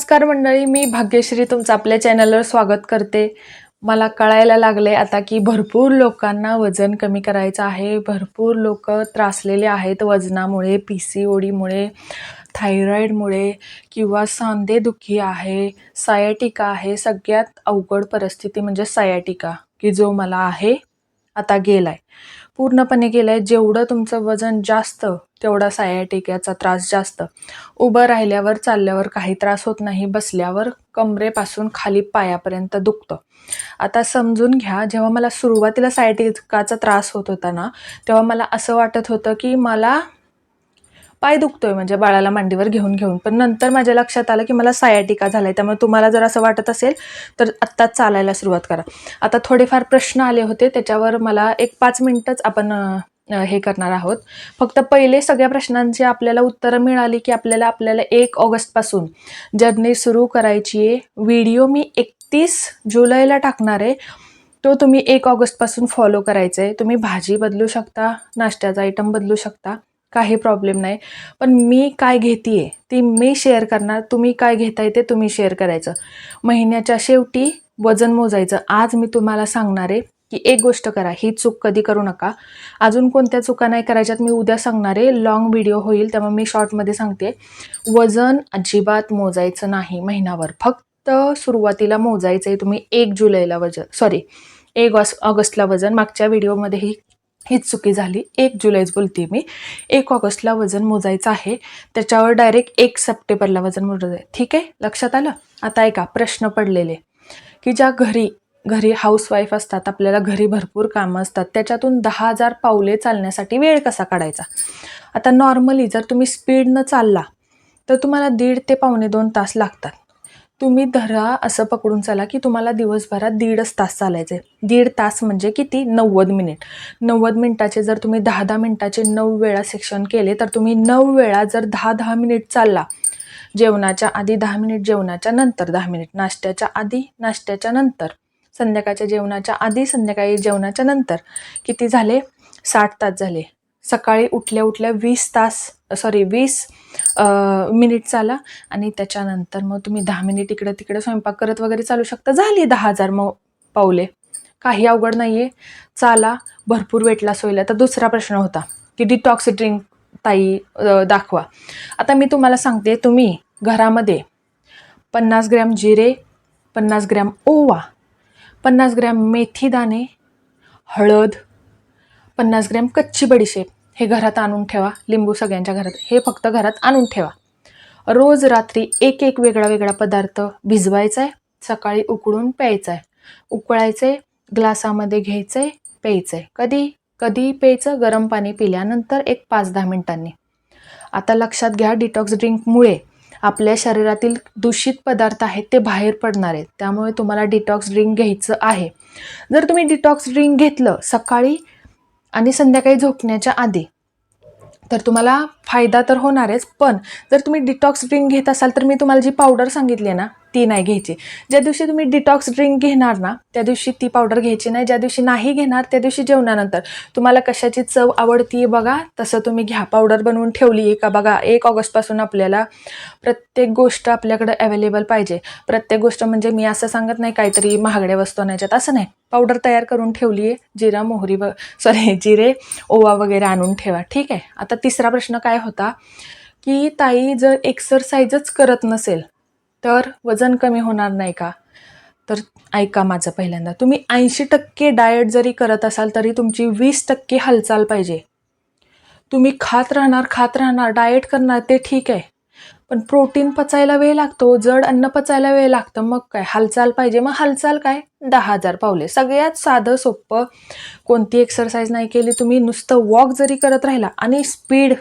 नमस्कार मंडळी मी भाग्यश्री तुमचं आपल्या चॅनलवर स्वागत करते. मला कळायला लागले आता की भरपूर लोकांना वजन कमी करायचं आहे. भरपूर लोक त्रासलेले आहेत वजनामुळे पी सी ओडीमुळे थायरॉईडमुळे किंवा सांधेदुखी आहे सायाटिका आहे. सगळ्यात अवघड परिस्थिती म्हणजे सायाटिका की जो मला आहे आता गेलाय. पूर्णपणे केलं आहे जेवढं तुमचं वजन जास्त तेवढा सायाटिकाचा त्रास जास्त. उभं राहिल्यावर चालल्यावर काही त्रास होत नाही. बसल्यावर कमरेपासून खाली पायापर्यंत दुखतं. आता समजून घ्या जेव्हा मला सुरुवातीला सायटिकाचा त्रास होत होता ना तेव्हा मला असं वाटत होतं की मला पाय दुखतोय म्हणजे बाळाला मांडीवर घेऊन घेऊन. पण नंतर माझ्या लक्षात आलं की मला सायाटिका झाला आहे त्यामुळे तुम्हाला जर असं वाटत असेल तर आत्ताच चालायला सुरुवात करा. आता थोडेफार प्रश्न आले होते त्याच्यावर मला एक पाच मिनटंच आपण हे करणार आहोत. फक्त पहिले सगळ्या प्रश्नांची आपल्याला उत्तरं मिळाली की आपल्याला आपल्याला एक ऑगस्टपासून जर्नी सुरू करायची आहे. व्हिडिओ मी एकतीस जुलैला टाकणार आहे. तो तुम्ही एक ऑगस्टपासून फॉलो करायचा आहे. तुम्ही भाजी बदलू शकता नाश्त्याचा आयटम बदलू शकता. काही प्रॉब्लेम नाही. पण मी काय घेते ती मी शेअर करणार तुम्ही काय घेताय ते तुम्ही शेअर करायचं. महिन्याच्या शेवटी वजन मोजायचं. आज मी तुम्हाला सांगणार आहे की एक गोष्ट करा ही चूक कधी करू नका. अजून कोणत्या चुका नाही करायच्यात मी उद्या सांगणार आहे. लॉंग व्हिडिओ होईल त्यामुळे मी शॉर्टमध्ये सांगते. वजन अजिबात मोजायचं नाही महिनाभर. फक्त सुरुवातीला मोजायचं आहे तुम्ही एक जुलैला वजन सॉरी एक ऑस ऑगस्टला वजन. मागच्या व्हिडिओमध्ये ही हीच चुकी झाली. एक जुलैच बोलते मी. एक ऑगस्टला वजन मोजायचं आहे. त्याच्यावर डायरेक्ट एक सप्टेंबरला वजन मोजायचं आहे. ठीक आहे? लक्षात आलं? आता ऐका प्रश्न पडलेले. की ज्या घरी घरी हाऊसवाईफ असतात आपल्याला घरी भरपूर कामं असतात त्याच्यातून दहा हजार पावले चालण्यासाठी वेळ कसा काढायचा? आता नॉर्मली जर तुम्ही स्पीडनं चालला तर तुम्हाला दीड ते पावणे दोन तास लागतात. तुम्ही धरा असं पकडून चाला की तुम्हाला दिवसभरात दीडच तास चालायचे. दीड तास म्हणजे किती? नव्वद मिनिट. नव्वद मिनिटाचे जर तुम्ही दहा दहा मिनिटाचे नऊ वेळा सेक्शन केले तर तुम्ही नऊ वेळा जर दहा दहा मिनिट चालला जेवणाच्या आधी दहा मिनिट जेवणाच्या नंतर दहा मिनिट नाश्त्याच्या आधी नाश्त्याच्या नंतर संध्याकाळच्या जेवणाच्या आधी संध्याकाळी जेवणाच्या नंतर किती झाले? साठ तास झाले. सकाळी उठल्या उठल्या वीस तास सॉरी वीस मिनिट चाला आणि त्याच्यानंतर मग तुम्ही दहा मिनिट इकडे तिकडे स्वयंपाक करत वगैरे चालू शकता. झाली दहा हजार मग पावले. काही अवघड नाही आहे चाला भरपूर वेट लॉस होईल. आता दुसरा प्रश्न होता की डिटॉक्स ड्रिंक ताई दाखवा. आता मी तुम्हाला सांगते तुम्ही घरामध्ये पन्नास ग्रॅम जिरे पन्नास ग्रॅम ओवा पन्नास ग्रॅम मेथी दाणे हळद पन्नास ग्रॅम कच्ची बडीशेप. हे घरात आणून ठेवा. लिंबू सगळ्यांच्या घरात. हे फक्त घरात आणून ठेवा. रोज रात्री एक एक वेगळा वेगळा पदार्थ भिजवायचा आहे सकाळी उकळून प्यायचा आहे उकळायचं आहे ग्लासामध्ये घ्यायचं आहे प्यायचं आहे कधी? कधी प्यायचं? गरम पाणी पिल्यानंतर एक पाच दहा मिनिटांनी. आता लक्षात घ्या डिटॉक्स ड्रिंकमुळे आपल्या शरीरातील दूषित पदार्थ आहेत ते बाहेर पडणार आहेत. त्यामुळे तुम्हाला डिटॉक्स ड्रिंक घ्यायचं आहे. जर तुम्ही डिटॉक्स ड्रिंक घेतलं सकाळी आणि संध्याकाळी झोपण्याच्या आधी. तर तुम्हाला फायदा तर होणारच पण जर तुम्ही डिटॉक्स ड्रिंक घेत असाल तर मी तुम्हाला जी पावडर सांगितली आहे ना ती नाही घ्यायची. ज्या दिवशी तुम्ही डिटॉक्स ड्रिंक घेणार ना त्या दिवशी ती पावडर घ्यायची नाही. ज्या दिवशी नाही घेणार त्या दिवशी जेवणानंतर. तुम्हाला कशाची चव आवडती बघा तसं तुम्ही घ्या. पावडर बनवून ठेवली आहे का बघा एक ऑगस्टपासून आपल्याला प्रत्येक गोष्ट आपल्याकडे अवेलेबल पाहिजे. प्रत्येक गोष्ट म्हणजे मी असं सांगत नाही काहीतरी महागड्या वस्तू आणायच्यात. असं नाही. पावडर तयार करून ठेवली आहे. जिरा मोहरी व सॉरी जिरे ओवा वगैरे आणून ठेवा. ठीक आहे? आता तिसरा प्रश्न काय होता? की ताई जर एक्सरसाइजच करत नसेल तर वजन कमी होणार नाही का? तर ऐका माझं पहिल्यांदा. तुम्ही ऐंशी टक्के डाएट जरी करत असाल तरी तुमची वीस टक्के हालचाल पाहिजे. तुम्ही खात राहणार खात राहणार डाएट करणार ते ठीक आहे. पण प्रोटीन पचायला वेळ लागतो जड अन्न पचायला वेळ लागतं मग काय? हालचाल पाहिजे. मग हालचाल काय? दहा हजार पावले. सगळ्यात साधं सोपं कोणती एक्सरसाइज नाही केली तुम्ही नुसतं वॉक जरी करत राहिला आणि स्पीड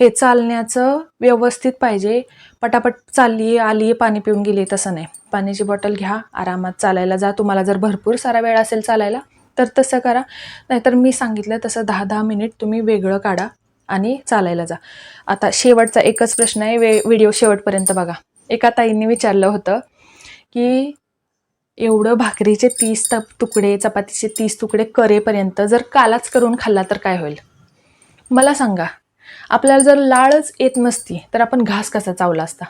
हे चालण्याचं व्यवस्थित पाहिजे. पटापट चालली आली पाणी पिऊन गेली तसं नाही. पाण्याची बॉटल घ्या आरामात चालायला जा. तुम्हाला जर भरपूर सारा वेळ असेल चालायला तर तसं करा. नाहीतर मी सांगितलं तसं दहा दहा मिनिट तुम्ही वेगळं काढा आणि चालायला जा. आता शेवटचा एकच प्रश्न आहे वे व्हिडिओ शेवटपर्यंत बघा. एका ताईंनी विचारलं होतं की एवढं भाकरीचे तीस तप तुकडे चपातीचे तीस तुकडे करेपर्यंत जर कालाच करून खाल्ला तर काय होईल? मला सांगा. आपल्याला जर लाळच येत नसती तर आपण घास कसा चावला असता?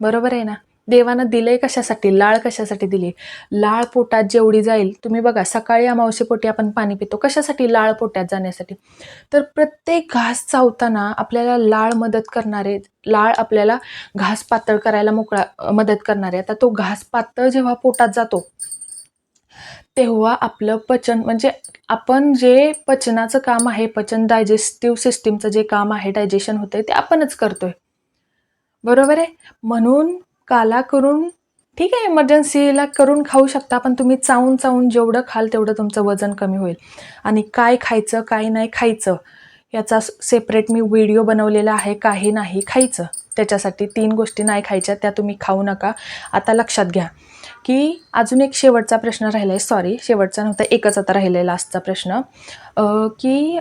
बरोबर आहे ना? देवानं दिलंय कशासाठी? लाळ कशासाठी दिली? लाळ पोटात जेवढी जाईल तुम्ही बघा सकाळी अमावशेपोटी आपण पाणी पितो. कशासाठी? लाळ पोटात जाण्यासाठी. तर प्रत्येक घास चावताना आपल्याला लाळ मदत करणारे लाळ आपल्याला घास पातळ करायला मोकळा मदत करणारे. आता तो घास पातळ जेव्हा पोटात जातो तेव्हा आपलं पचन म्हणजे आपण जे पचनाचं काम आहे पचन डायजेस्टिव्ह सिस्टीमचं जे काम आहे डायजेशन होतंय ते आपणच करतोय. बरोबर आहे? म्हणून काला करून ठीक आहे इमर्जन्सीला करून खाऊ शकता पण तुम्ही चावून चावून जेवढं खाल तेवढं तुमचं वजन कमी होईल. आणि काय खायचं काय नाही खायचं याचा सेपरेट मी व्हिडिओ बनवलेला आहे काही नाही खायचं. त्याच्यासाठी तीन गोष्टी नाही खायच्या त्या तुम्ही खाऊ नका. आता लक्षात घ्या. की अजून एक शेवटचा प्रश्न राहिला आहे सॉरी शेवटचा नव्हता एकच आता राहिलेला लास्टचा प्रश्न. की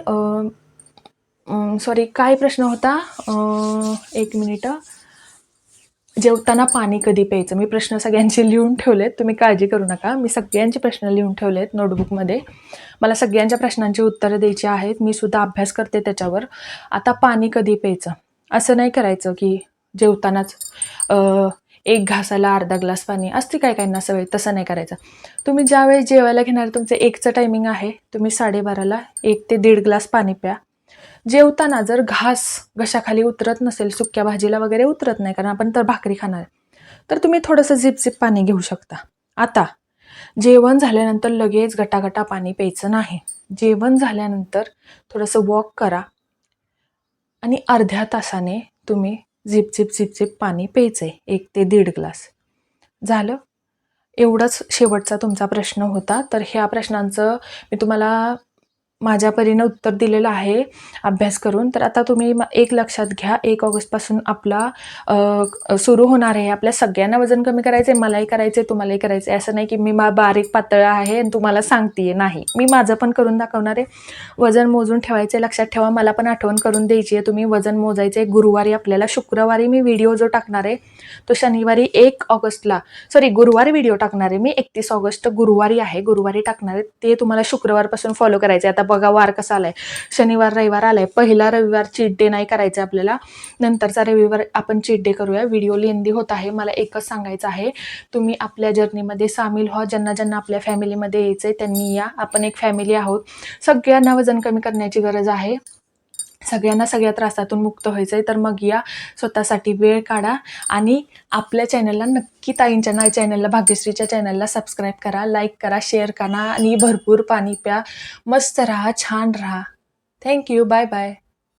सॉरी काय प्रश्न होता? एक मिनिटं जेवताना पाणी कधी प्यायचं? मी प्रश्न सगळ्यांचे लिहून ठेवलेत तुम्ही काळजी करू नका. मी सगळ्यांचे प्रश्न लिहून ठेवलेत नोटबुकमध्ये मला सगळ्यांच्या प्रश्नांची उत्तरं द्यायची आहेत मी सुद्धा अभ्यास करते त्याच्यावर. आता पाणी कधी प्यायचं? असं नाही करायचं की जेवतानाच. एक घासाला अर्धा ग्लास पाणी असते काय काहींना सवय तसं नाही करायचं. तुम्ही ज्यावेळेस जेवायला घेणार तुमचं एकचं टायमिंग आहे तुम्ही साडेबाराला एक ते दीड ग्लास पाणी प्या. जेवताना जर घास घशाखाली उतरत नसेल सुक्या भाजीला वगैरे उतरत नाही कारण आपण तर भाकरी खाणार तर तुम्ही थोडंसं झिप झिप पाणी घेऊ शकता. आता जेवण झाल्यानंतर लगेच गटागटा पाणी प्यायचं नाही. जेवण झाल्यानंतर थोडंसं वॉक करा. आणि अर्ध्या तासाने तुम्ही झिप झिप झिप झिप पाणी प्यायचं आहे एक ते दीड ग्लास. झालं? एवढंच शेवटचा तुमचा प्रश्न होता. तर ह्या प्रश्नांचं मी तुम्हाला माझ्या परीनं उत्तर दिलेलं आहे अभ्यास करून. तर आता तुम्ही म- एक लक्षात घ्या. एक ऑगस्टपासून आपला सुरू होणार आहे. आपल्या सगळ्यांना वजन कमी करायचं आहे मलाही करायचं आहे तुम्हालाही करायचं आहे असं नाही की मी मा बारीक पातळ आहे आणि तुम्हाला सांगते नाही. मी माझं पण करून दाखवणार आहे. वजन मोजून ठेवायचं आहे लक्षात ठेवा. मला पण आठवण करून द्यायची आहे तुम्ही वजन मोजायचं आहे गुरुवारी आपल्याला शुक्रवारी मी व्हिडिओ जो टाकणार आहे तो शनिवारी एक ऑगस्टला सॉरी गुरुवारी व्हिडिओ टाकणार आहे. मी एकतीस ऑगस्ट गुरुवारी आहे. गुरुवारी टाकणार आहे. ते तुम्हाला शुक्रवारपासून फॉलो करायचं आहे आता बघा वार कसा आलाय. शनिवार रविवार आलाय. पहिला रविवार चीट डे नाही करायचा आपल्याला. नंतरचा रविवार आपण चीट डे करूया. व्हिडिओ लेंदी होत आहे. मला एकच सांगायचं आहे. तुम्ही आपल्या जर्नीमध्ये सामील व्हा. ज्यांना ज्यांना आपल्या फॅमिलीमध्ये यायचं आहे त्यांनी या. आपण एक फॅमिली आहोत. सगळ्यांना वजन कमी करण्याची गरज आहे. सगळ्यांना सगळ्या त्रासातून मुक्त व्हायचं आहे तर मग या स्वतःसाठी वेळ काढा आणि आपल्या चॅनलला नक्की ताईंच्या ना चॅनलला भाग्यश्रीच्या चॅनलला सबस्क्राईब करा लाईक करा शेअर करा आणि भरपूर पाणी प्या. मस्त राहा छान राहा. Thank you bye bye